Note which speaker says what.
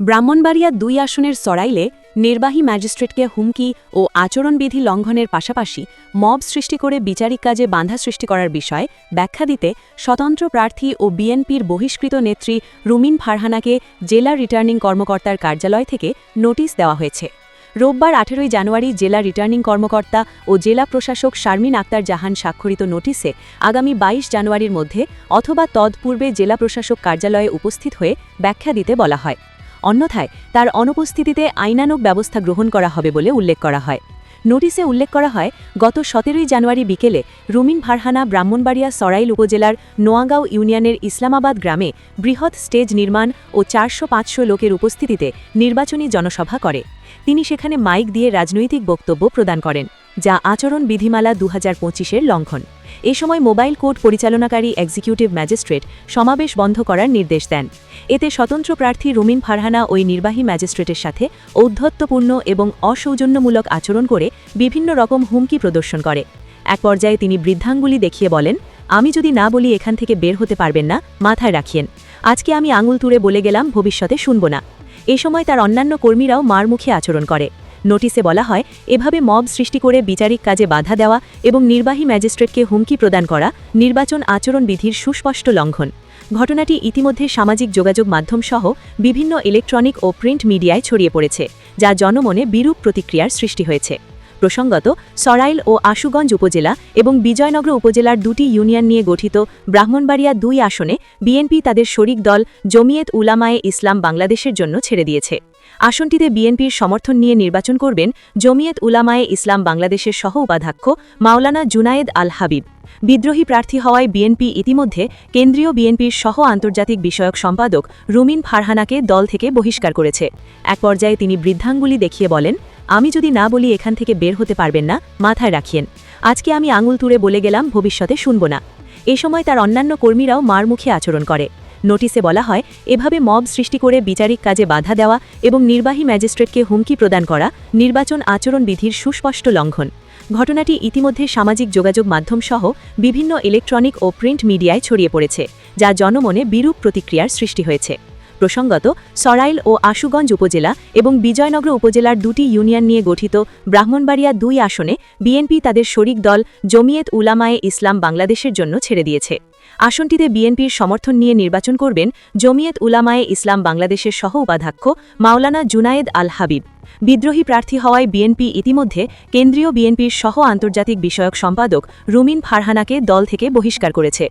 Speaker 1: ব্রাহ্মণবাড়িয়া দুই আসনের সরাইলে নির্বাহী ম্যাজিস্ট্রেটকে হুমকি ও আচরণবিধি লঙ্ঘনের পাশাপাশি মব সৃষ্টি করে বিচারিক কাজে বাধা সৃষ্টি করার বিষয়ে ব্যাখ্যা দিতে স্বতন্ত্র প্রার্থী ও বিএনপির বহিষ্কৃত নেত্রী রুমিন ফারহানাকে জেলা রিটার্নিং কর্মকর্তার কার্যালয় থেকে নোটিশ দেওয়া হয়েছে। রোববার আঠেরোই জানুয়ারি জেলা রিটার্নিং কর্মকর্তা ও জেলা প্রশাসক শারমিন আক্তার জাহান স্বাক্ষরিত নোটিশে আগামী ২২ জানুয়ারির মধ্যে অথবা তৎপূর্বে জেলা প্রশাসক কার্যালয়ে উপস্থিত হয়ে ব্যাখ্যা দিতে বলা হয়। অন্যথায় তার অনুপস্থিতিতে আইনানুগ ব্যবস্থা গ্রহণ করা হবে বলে উল্লেখ করা হয়। নোটিশে উল্লেখ করা হয়, গত সতেরোই জানুয়ারি বিকেলে রুমিন ফারহানা ব্রাহ্মণবাড়িয়া সরাইল উপজেলার নোয়াগাঁও ইউনিয়নের ইসলামাবাদ গ্রামে বৃহৎ স্টেজ নির্মাণ ও চারশো পাঁচশো লোকের উপস্থিতিতে নির্বাচনী জনসভা করে। তিনি সেখানে মাইক দিয়ে রাজনৈতিক বক্তব্য প্রদান করেন। যা আচরণ বিধিমালা দু হাজার পঁচিশের লঙ্ঘন। এ সময় মোবাইল কোর্ট পরিচালনাকারী এক্সিকিউটিভ ম্যাজিস্ট্রেট সমাবেশ বন্ধ করার নির্দেশ দেন। এতে স্বতন্ত্র প্রার্থী রুমিন ফারহানা ওই নির্বাহী ম্যাজিস্ট্রেটের সাথে ঔদ্ধত্যপূর্ণ এবং অসৌজন্যমূলক আচরণ করে বিভিন্ন রকম হুমকি প্রদর্শন করে। এক পর্যায়ে তিনি বৃদ্ধাঙ্গুলি দেখিয়ে বলেন, আমি যদি না বলি এখান থেকে বের হতে পারবেন না, মাথায় রাখিয়েন। আজকে আমি আঙুল তুড়ে বলে গেলাম, ভবিষ্যতে শুনব না। এ সময় তার অন্যান্য কর্মীরাও মার মুখে আচরণ করে। নোটিশে বলা হয়, এভাবে মব সৃষ্টি করে বিচারিক কাজে বাধা দেওয়া এবং নির্বাহী ম্যাজিস্ট্রেটকে হুমকি প্রদান করা নির্বাচন আচরণবিধির সুস্পষ্ট লঙ্ঘন। ঘটনাটি ইতিমধ্যে সামাজিক যোগাযোগ মাধ্যম সহ বিভিন্ন ইলেকট্রনিক ও প্রিন্ট মিডিয়ায় ছড়িয়ে পড়েছে যা জনমনে বিরূপ প্রতিক্রিয়ার সৃষ্টি হয়েছে। প্রসঙ্গত, সরাইল ও আশুগঞ্জ উপজেলা এবং বিজয়নগর উপজেলার দুটি ইউনিয়ন নিয়ে গঠিত ব্রাহ্মণবাড়িয়া দুই আসনে বিএনপি তাদের শরিক দল জমিয়েত উলামায়ে ইসলাম বাংলাদেশের জন্য ছেড়ে দিয়েছে। আসনটিতে বিএনপির সমর্থন নিয়ে নির্বাচন করবেন জমিয়েত উলামায়ে ইসলাম বাংলাদেশের সহ উপাধ্যক্ষ মাওলানা জুনায়েদ আল হাবিব। বিদ্রোহী প্রার্থী হওয়ায় বিএনপি ইতিমধ্যে কেন্দ্রীয় বিএনপির সহ আন্তর্জাতিক বিষয়ক সম্পাদক রুমিন ফারহানাকে দল থেকে বহিষ্কার করেছে। এক পর্যায়ে তিনি বৃদ্ধাঙ্গুলি দেখিয়ে বলেন আমি যদি না বলি এখান থেকে বের হতে পারবেন না, মাথায় রাখিয়েন। আজকে আমি আঙুল তুড়ে বলে গেলাম, ভবিষ্যতে শুনব না। এ সময় তার অন্যান্য কর্মীরাও মার মুখে আচরণ করে। নোটিশে বলা হয়, এভাবে মব সৃষ্টি করে বিচারিক কাজে বাধা দেওয়া এবং নির্বাহী ম্যাজিস্ট্রেটকে হুমকি প্রদান করা, নির্বাচন আচরণ বিধির সুস্পষ্ট লঙ্ঘন। ঘটনাটি ইতিমধ্যে সামাজিক যোগাযোগ মাধ্যম সহ বিভিন্ন ইলেকট্রনিক ও প্রিন্ট মিডিয়ায় ছড়িয়ে পড়েছে, যা জনমনে বিরূপ প্রতিক্রিয়ার সৃষ্টি হয়েছে। প্রসঙ্গত, সরাইল ও আশুগঞ্জ উপজেলা এবং বিজয়নগর উপজেলার দুটি ইউনিয়ন নিয়ে গঠিত ব্রাহ্মণবাড়িয়া দুই আসনে বিএনপি তাদের শরিক দল জমিয়েত উলামায়ে ইসলাম বাংলাদেশের জন্য ছেড়ে দিয়েছে। আসনটিতে বিএনপির সমর্থন নিয়ে নির্বাচন করবেন জমিয়েত উলামায়ে ইসলাম বাংলাদেশের সহ উপাধ্যক্ষ মাওলানা জুনায়েদ আল হাবিব। বিদ্রোহী প্রার্থী হওয়ায় বিএনপি ইতিমধ্যে কেন্দ্রীয় বিএনপির সহ আন্তর্জাতিক বিষয়ক সম্পাদক রুমিন ফারহানাকে দল থেকে বহিষ্কার করেছে।